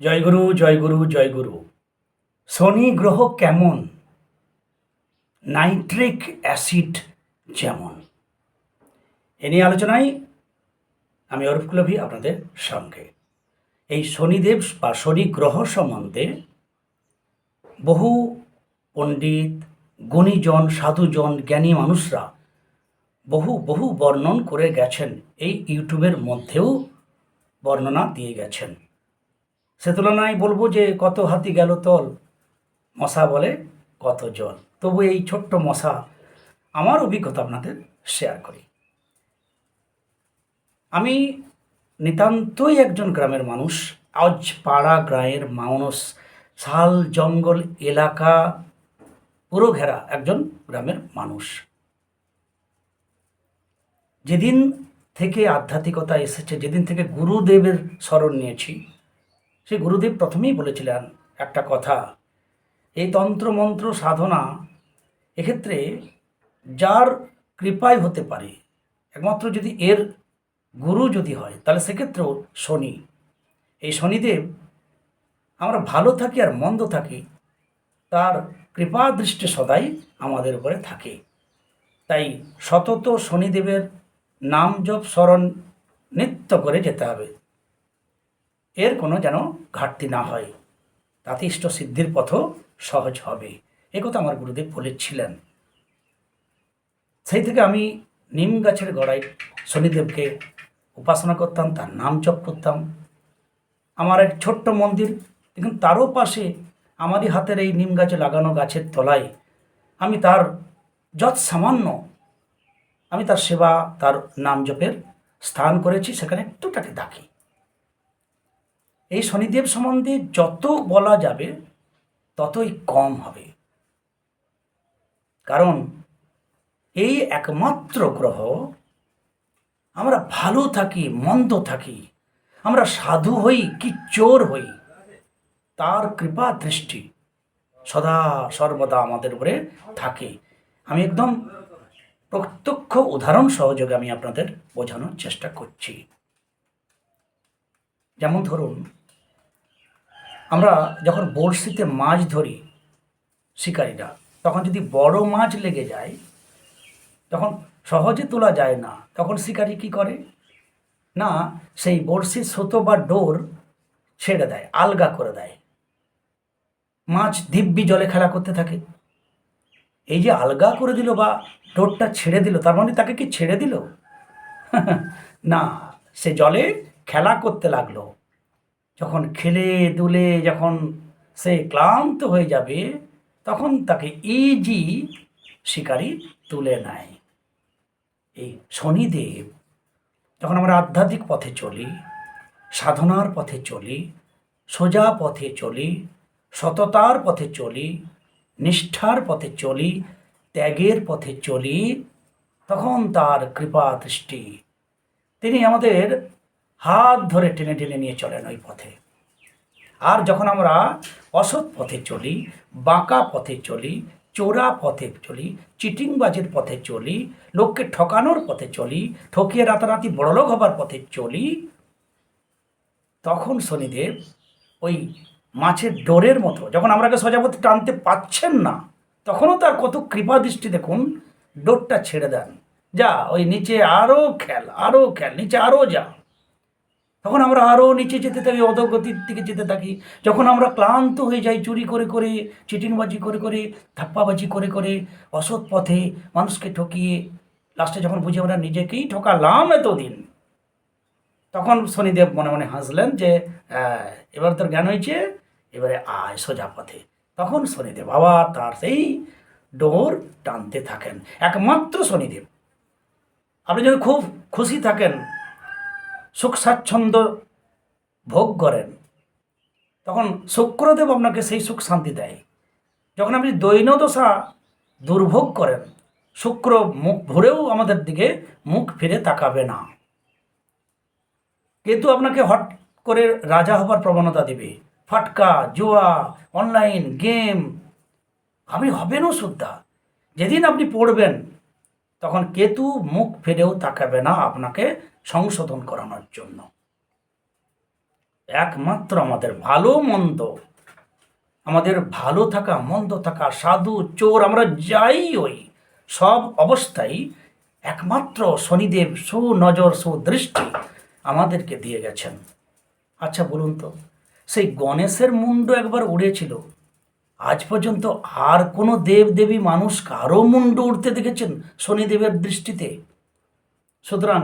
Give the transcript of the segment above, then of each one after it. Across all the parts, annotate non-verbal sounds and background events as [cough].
জয়গুরু জয়গুরু জয়গুরু। শনি গ্রহ কেমন? Nitric acid যেমন। এ নিয়ে আলোচনায় আমি অরূপ কুলভি আপনাদের সঙ্গে। এই শনিদেব বা শনি গ্রহ সম্বন্ধে বহু পণ্ডিত, গুণীজন, সাধুজন, জ্ঞানী মানুষরা বহু বহু বর্ণন করে গেছেন, এই ইউটিউবের মধ্যেও বর্ণনা দিয়ে গেছেন। সে তুলনায় বলব যে কত হাতি গেল তল। মশা বলে কত জল। তবু এই ছোট্ট মশা আমার অভিজ্ঞতা আপনাদের শেয়ার করি। আমি নিতান্তই একজন গ্রামের মানুষ। আজ পাড়া গ্রামের মানুষ শাল জঙ্গল এলাকা পুরো ঘেরা একজন গ্রামের মানুষ। যেদিন থেকে আধ্যাত্মিকতা এসেছে, যেদিন থেকে গুরুদেবের স্মরণ নিয়েছি সেই গুরুদেব প্রথমেই বলেছিলেন একটা কথা। এই তন্ত্রমন্ত্র সাধনা এক্ষেত্রে যার কৃপায় হতে পারে, একমাত্র যদি এর গুরু যদি হয়, তাহলে সেক্ষেত্রেও শনি। এই শনিদেব আমরা ভালো থাকি আর মন্দ থাকি, তার কৃপা দৃষ্টি সদাই আমাদের উপরে থাকে। তাই সতত শনিদেবের নাম জপ, স্মরণ নিত্য করে যেতে হবে। এর কোনো যেন ঘাটতি না হয়। তাতে ইষ্ট সিদ্ধির পথও সহজ হবে। এ কথা আমার গুরুদেব বলেছিলেন। সেই থেকে আমি নিম গাছের গড়ায় শনিদেবকে উপাসনা করতাম, তার নাম জপ করতাম। আমার এক ছোট্ট মন্দির, দেখুন, তারও পাশে আমারই হাতের এই নিম গাছে লাগানো গাছের তলায় আমি তার যৎ সামান্য আমি তার সেবা, তার নাম জপের স্থান করেছি, সেখানে একটু তাকে ডাকি। এই শনিদেব সম্বন্ধে যত বলা যাবে, ততই কম হবে। কারণ এই একমাত্র গ্রহ, আমরা ভালো থাকি, মন্দ থাকি, আমরা সাধু হই কি চোর হই, তার কৃপা দৃষ্টি সদা সর্বদা আমাদের উপরে থাকে। আমি একদম প্রত্যক্ষ উদাহরণ সহযোগে আমি আপনাদের বোঝানোর চেষ্টা করছি। যেমন ধরুন আমরা যখন বড়শিতে মাছ ধরি শিকারীরা, তখন যদি বড় মাছ লেগে যায়, তখন সহজে তোলা যায় না। তখন শিকারী কি করে? না, সেই বড়শির সুতো বা ডোর ছেড়ে দেয়, আলগা করে দেয়। মাছ দিব্যি জলে খেলা করতে থাকে। এই যে আলগা করে দিল বা ডোরটা ছেড়ে দিল, তার মানে তাকে কি ছেড়ে দিল? [laughs] না, সে জলে খেলা করতে লাগল। যখন খেলে দুলে যখন সে ক্লান্ত হয়ে যাবে, তখন তাকে ইজি শিকারি তুলে নেয়। এই শনিদেব যখন আমরা আধ্যাত্মিক পথে চলি, সাধনার পথে চলি, সোজা পথে চলি, সততার পথে চলি, নিষ্ঠার পথে চলি, ত্যাগের পথে চলি, তখন তার কৃপা দৃষ্টি। তিনি আমাদের হাত ধরে টেনে টেনে নিয়ে চলেন ওই পথে। আর যখন আমরা অসৎ পথে চলি, বাঁকা পথে চলি, চোরা পথে চলি, চিটিংবাজের পথে চলি, লোককে ঠকানোর পথে চলি, ঠকিয়ে রাতারাতি বড়লোক হবার পথে চলি, তখন শনিদেব ওই মাছের ডোরের মতো, যখন আমরাকে সোজা পথে টানতে পাচ্ছেন না, তখনও তার কত কৃপা দৃষ্টি দেখুন, ডোরটা ছেড়ে দেন। যা, ওই নিচে আরও খেল আরও খেল, নিচে আরও যা। তখন আমরা আরও নিচে যেতে থাকি অধগতির দিকে যেতে থাকি। যখন আমরা ক্লান্ত হয়ে যাই চুরি করে করে চিটিংবাজি করে করে ধাপ্পাবাজি করে করে অসৎ পথে মানুষকে ঠকিয়ে লাস্টে যখন বুঝি আমরা নিজেকেই ঠকালাম এতদিন তখন শনিদেব মনে মনে হাসলেন যে "হ্যাঁ, এবার তোর জ্ঞান হয়েছে এবারে আয় সোজা পথে। তখন শনিদেব আবার তার সেই ডোর টানতে থাকেন। একমাত্র শনিদেব। আপনি যদি খুব খুশি থাকেন সুখ স্বাচ্ছন্দ্য ভোগ করেন। তখন শুক্রদেব আপনাকে সেই সুখ শান্তি দেয়। যখন আপনি দৈনদশা দুর্ভোগ করেন, শুক্র মুখ ভরেও আমাদের দিকে মুখ ফিরে তাকাবে না। কিন্তু আপনাকে হট করে রাজা হবার প্রবণতা দিবে। ফাটকা, জুয়া, অনলাইন, গেম, আপনি হবেনও শুদ্ধা যেদিন আপনি পড়বেন তখন কেতু মুখ ফিরেও তাকাবে না আপনাকে সংশোধন করানোর জন্য। একমাত্র আমাদের ভালো মন্দ। আমাদের ভালো থাকা, মন্দ থাকা, সাধু, চোর, আমরা যাই ওই সব অবস্থায় একমাত্র শনিদেব সুনজর, সুদৃষ্টি আমাদেরকে দিয়ে গেছেন। আচ্ছা বলুন তো, সেই গণেশের মুন্ড একবার উড়েছিল। আজ পর্যন্ত আর কোনো দেব দেবী মানুষ কারও মুন্ড উঠতে দেখেছেন শনিদেবের দৃষ্টিতে? সুতরাং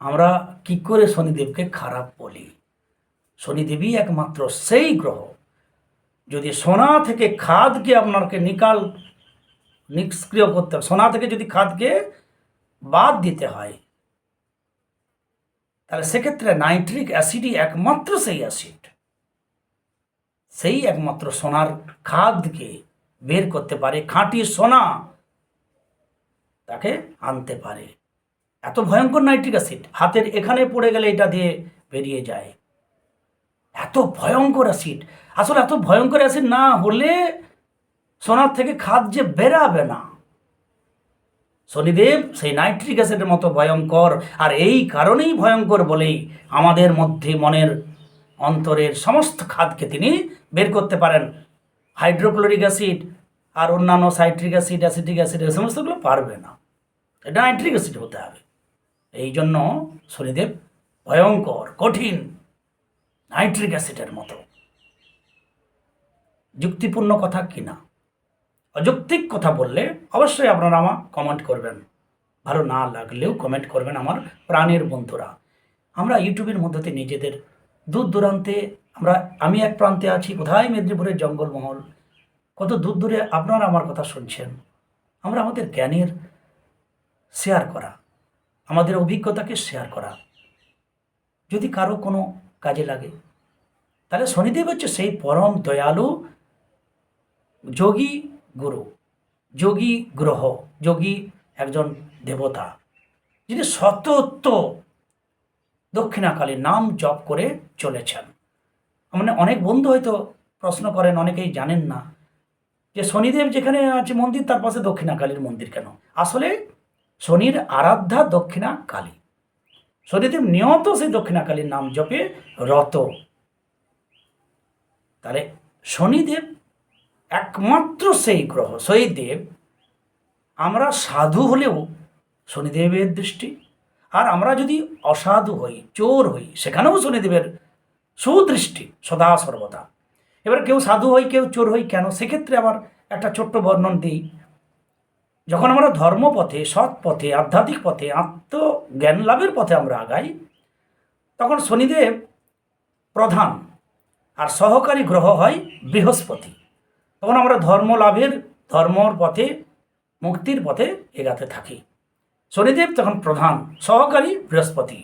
আমরা কি করে শনিদেবকে খারাপ বলি? শনিদেবী একমাত্র সেই গ্রহ। যদি সোনা থেকে খাদকে আপনাকে নিকাল, নিষ্ক্রিয় করতে হবে সোনা থেকে যদি খাদকে বাদ দিতে হয়, তাহলে সেক্ষেত্রে নাইট্রিক অ্যাসিডই একমাত্র সেই অ্যাসিড। সেই একমাত্র সোনার খাদকে বের করতে পারে, খাঁটি সোনা তাকে আনতে পারে। এত ভয়ঙ্কর নাইট্রিক অ্যাসিড হাতের এখানে পড়ে গেলে এটা দিয়ে বেরিয়ে যায়। এত ভয়ঙ্কর অ্যাসিড। আসলে এত ভয়ঙ্কর অ্যাসিড না হলে সোনার থেকে খাদ যে বেরাবে না। শনিদেব সেই নাইট্রিক অ্যাসিডের মতো ভয়ঙ্কর, আর এই কারণেই ভয়ঙ্কর বলেই আমাদের মধ্যে মনের অন্তরের সমস্ত খাদকে তিনি বের করতে পারেন। হাইড্রোক্লোরিক অ্যাসিড আর অন্যান্য সাইট্রিক অ্যাসিড, অ্যাসিটিক অ্যাসিড এই সমস্তগুলো পারবে না। এটা নাইট্রিক অ্যাসিড হতে হবে। এই জন্য শনিদেব ভয়ঙ্কর, কঠিন নাইট্রিক অ্যাসিডের মতো। যুক্তিপূর্ণ কথা কি না? অযৌক্তিক কথা বললে অবশ্যই আপনারা আমার কমেন্ট করবেন। ভালো না লাগলেও কমেন্ট করবেন আমার প্রাণের বন্ধুরা। আমরা ইউটিউবের মধ্যে নিজেদের দূর দূরান্তে আমরা, আমি এক প্রান্তে আছি, কোথায় মেদিনীপুরের জঙ্গলমহল? কত দূর দূরে আপনারা আমার কথা শুনছেন? আমরা আমাদের জ্ঞানের শেয়ার করা, আমাদের অভিজ্ঞতাকে শেয়ার করা, যদি কারও কোনো কাজে লাগে। তাহলে শনিদেব হচ্ছে সেই পরম দয়ালু যোগী গুরু, যোগী গ্রহ, যোগী একজন দেবতা, যিনি সতত্ব দক্ষিণাকালীর নাম জপ করে চলেছেন। মানে অনেক বন্ধু হয়তো প্রশ্ন করেন, অনেকেই জানেন না যে শনিদেব যেখানে আছে মন্দির, তার পাশে দক্ষিণাকালীর মন্দির কেন? আসলে শনির আরাধ্যা দক্ষিণা কালী শনিদেব নিয়ত সেই দক্ষিণাকালীর নাম জপে রত। তাহলে শনিদেব একমাত্র সেই গ্রহ। সেই দেব আমরা সাধু হলেও শনিদেবের দৃষ্টি আর আমরা যদি অসাধু হই, চোর হই, সেখানেও শনিদেবের সুদৃষ্টি সদা সর্বদা। এবার কেউ সাধু হই, কেউ চোর হই কেন? সেক্ষেত্রে আবার একটা ছোট্ট বর্ণন দিই। যখন আমরা ধর্মপথে সৎ পথে আধ্যাত্মিক পথে, আত্মজ্ঞান লাভের পথে আমরা আগাই, তখন শনিদেব প্রধান আর সহকারী গ্রহ হয় বৃহস্পতি। তখন আমরা ধর্ম লাভের, ধর্মর পথে, মুক্তির পথে এগাতে থাকি। শনিদেব তখন প্রধান, সহকারী বৃহস্পতি।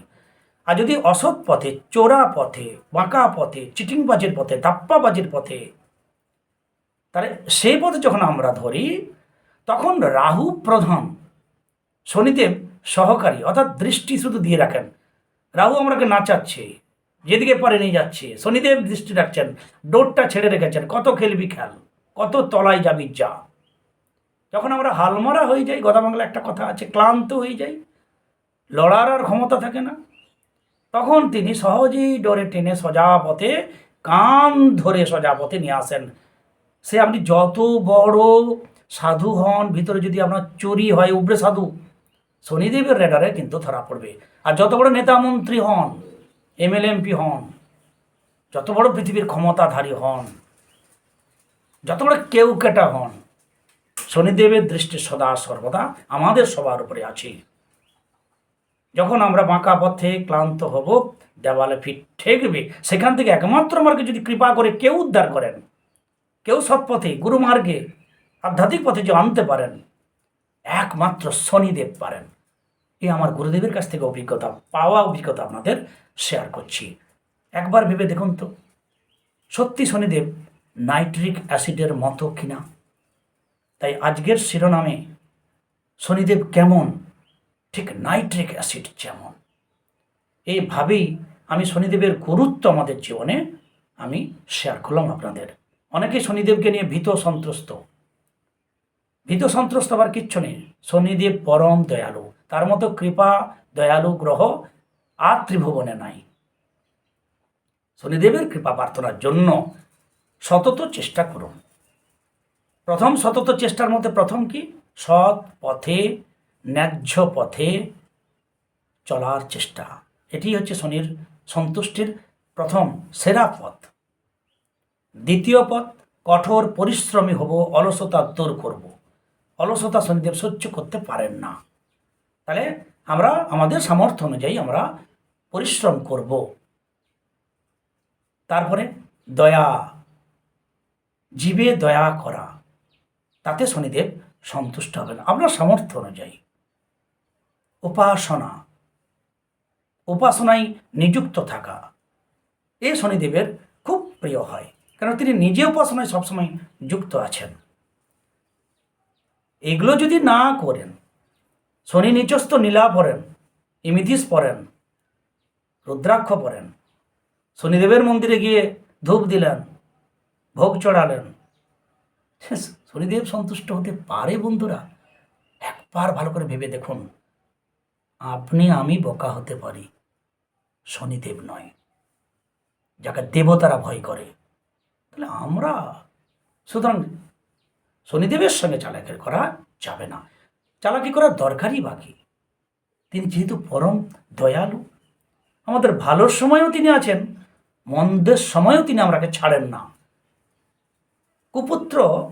আর যদি অসৎ পথে, চোরা পথে, বাঁকা পথে, চিটিংবাজির পথে দাপ্পাবাজির পথে, তাহলে সেই পথে যখন আমরা ধরি, তখন রাহু প্রধান, শনিদেব সহকারী, অর্থাৎ দৃষ্টি শুধু দিয়ে রাখেন। রাহু আমাকে নাচাচ্ছে, যেদিকে পারে নিয়ে যাচ্ছে, শনিদেব দৃষ্টি রাখছেন, ডোরটা ছেড়ে রেখেছেন, কত খেলবি খেল, কত তলায় যাবি যা। যখন আমরা হালমারা হয়ে যাই, গদা বাংলা একটা কথা আছে, ক্লান্ত হয়ে যাই, লড়ার আর ক্ষমতা থাকে না। তখন তিনি সহজেই ডরে টেনে সোজা পথে, কান ধরে সোজা পথে নিয়ে আসেন। সে আপনি যত বড় সাধু হন, ভিতরে যদি আপনার চুরি হয় উবরে সাধু, শনিদেবের রেডারে কিন্তু ধরা পড়বে। আর যত বড় নেতা মন্ত্রী হন, এমএলএ, এমপি হন, যত বড় পৃথিবীর ক্ষমতাধারী হন, যত বড় কেউ কেটা হন শনিদেবের দৃষ্টি সদা সর্বদা আমাদের সবার উপরে আছে। যখন আমরা বাঁকা পথে ক্লান্ত হব, দেওয়ালে ফিট ঠেকবে, সেখান থেকে একমাত্র আমাকে যদি কৃপা করে কেউ উদ্ধার করেন, কেউ সৎপথে গুরুমার্গে আধ্যাত্মিক পথে যে আনতে পারেন, একমাত্র শনিদেব পারেন। এ আমার গুরুদেবের কাছ থেকে অভিজ্ঞতা পাওয়া, অভিজ্ঞতা আপনাদের শেয়ার করছি। একবার ভেবে দেখুন তো, সত্যি শনিদেব নাইট্রিক অ্যাসিডের মতো কিনা? তাই আজকের শিরোনামে শনিদেব কেমন? ঠিক নাইট্রিক অ্যাসিড যেমন। এইভাবেই আমি শনিদেবের গুরুত্ব আমাদের জীবনে আমি শেয়ার করলাম আপনাদের। অনেকে শনিদেবকে নিয়ে ভীত সন্ত্রস্ত। ভীত সন্ত্রস্ত আবার কিচ্ছু নেই। শনিদেব পরম দয়ালু। তার মতো কৃপা, দয়ালু, গ্রহ আর ত্রিভুবনে নাই। শনিদেবের কৃপা প্রার্থনার জন্য সতত চেষ্টা করুন। প্রথম সতত চেষ্টার মধ্যে প্রথম কি? সৎ পথে, ন্যায্য পথে চলার চেষ্টা। এটি হচ্ছে শনির সন্তুষ্টির প্রথম সেরা পথ। দ্বিতীয় পথ, কঠোর পরিশ্রমী হব, অলসতা দূর করব। অলসতা শনিদেব সহ্য করতে পারেন না। তাহলে আমরা, আমাদের সামর্থ্য অনুযায়ী আমরা পরিশ্রম করব। তারপরে দয়া। জীবে দয়া করা। তাতে শনিদেব সন্তুষ্ট হবেন। আপনার সামর্থ্য অনুযায়ী। উপাসনা। উপাসনায় নিযুক্ত থাকা। এ শনিদেবের খুব প্রিয় হয়। কারণ তিনি নিজে উপাসনায় সবসময় যুক্ত আছেন। এগুলো যদি না করেন, শনি নিচস্থ নীলা পড়েন ইমিথিস পড়েন রুদ্রাক্ষ পড়েন শনিদেবের মন্দিরে গিয়ে ধূপ দিলেন, ভোগ চড়ালেন শনিদেব সন্তুষ্ট হতে পারে বন্ধুরা। একবার ভালো করে ভেবে দেখুন। আপনি আমি বোকা হতে পারি। শনিদেব নয়। যাকে দেবতারা ভয় করে। তাহলে আমরা? সুতরাং শনিদেবের সঙ্গে চালাকি করা যাবে না। চালাকি করার দরকারই বাকি। তিনি যেহেতু পরম দয়ালু, আমাদের ভালোর সময়ও তিনি আছেন, মন্দের সময়ও তিনি আমরাকে ছাড়েন না। কুপুত্র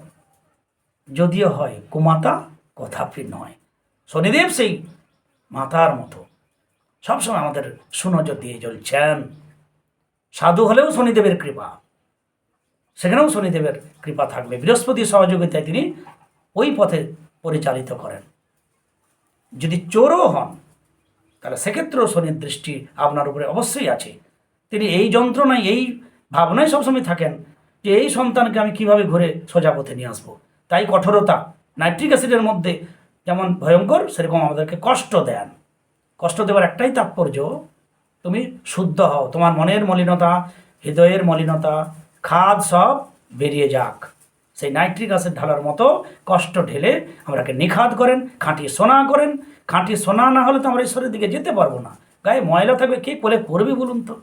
যদিও হয়, কুমাতা কথাপি নয়। শনিদেব সেই মাতার মতো। সবসময় আমাদের সুনজর দিয়ে চলছেন সাধু হলেও শনিদেবের কৃপা। সেখানেও শনিদেবের কৃপা থাকবে। বৃহস্পতি সহযোগিতায় তিনি ওই পথে পরিচালিত করেন। যদি চোরও হন, তাহলে সেক্ষেত্রেও শনির দৃষ্টি আপনার উপরে অবশ্যই আছে। তিনি এই যন্ত্রণায়, এই ভাবনায় সবসময় থাকেন। যে এই সন্তানকে আমি কীভাবে ঘুরে সোজা পথে নিয়ে আসব? তাই কঠোরতা, নাইট্রিক অ্যাসিডের মধ্যে যেমন ভয়ঙ্কর, সেরকম আমাদেরকে কষ্ট দেন। কষ্ট দেওয়ার একটাই তাৎপর্য, তুমি শুদ্ধ হও, তোমার মনের মলিনতা, হৃদয়ের মলিনতা, খাদ সব বেরিয়ে যাক। সেই নাইট্রিক অ্যাসিড ঢালার মতো কষ্ট ঢেলে আমরাকে নিখাত করেন, খাঁটি সোনা করেন। খাঁটি সোনা না হলে তো আমরা ঈশ্বরের দিকে যেতে পারব না। গায়ে ময়লা থাকবে, কে কোলে করবে বলুন তো?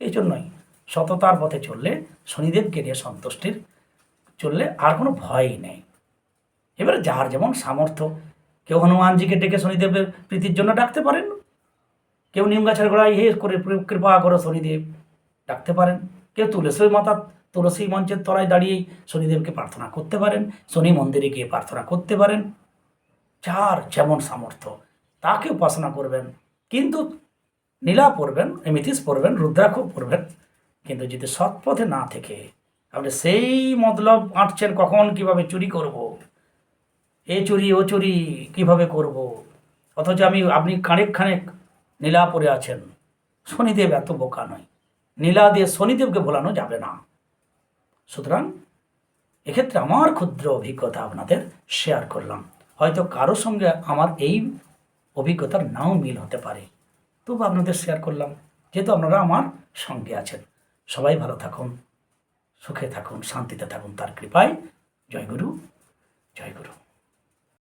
এই জন্যই। সততার পথে চললে শনিদেবকে নিয়ে সন্তুষ্টির চললে আর কোনো ভয়ই নেই। এবারে যার যেমন সামর্থ্য, কেউ হনুমানজিকে ডেকে শনিদেবের প্রীতির জন্য ডাকতে পারেন, কেউ নিম গাছের গোড়ায় হে করে কৃপা করো শনিদেব ডাকতে পারেন, কেউ তুলসী মাতা তুলসী মঞ্চের তলায় দাঁড়িয়েই শনিদেবকে প্রার্থনা করতে পারেন, শনি মন্দিরে গিয়ে প্রার্থনা করতে পারেন। যার যেমন সামর্থ্য তাকে উপাসনা করবেন, কিন্তু নীলা পড়বেন এমিথিস পড়বেন রুদ্রাক্ষ পড়বেন কিন্তু যদি সৎ পথে না থেকে আপনি সেই মতলব আঁটছেন কখন, কীভাবে চুরি করব। এ চুরি, ও চুরি, কীভাবে করব। অথচ আমি, আপনি খানেক খানেক নীলা পরে আছেন। শনিদেব এত বোকা নয়। নীলা দিয়ে শনিদেবকে ভোলানো যাবে না। সুতরাং এক্ষেত্রে আমার ক্ষুদ্র অভিজ্ঞতা আপনাদের শেয়ার করলাম। হয়তো কারোর সঙ্গে আমার এই অভিজ্ঞতার নাও মিল হতে পারে। তবু আপনাদের শেয়ার করলাম। যেহেতু আপনারা আমার সঙ্গে আছেন। সবাই ভালো থাকুন সুখে থাকুন শান্তিতে থাকুন তার কৃপায়। জয় গুরু জয় গুরু।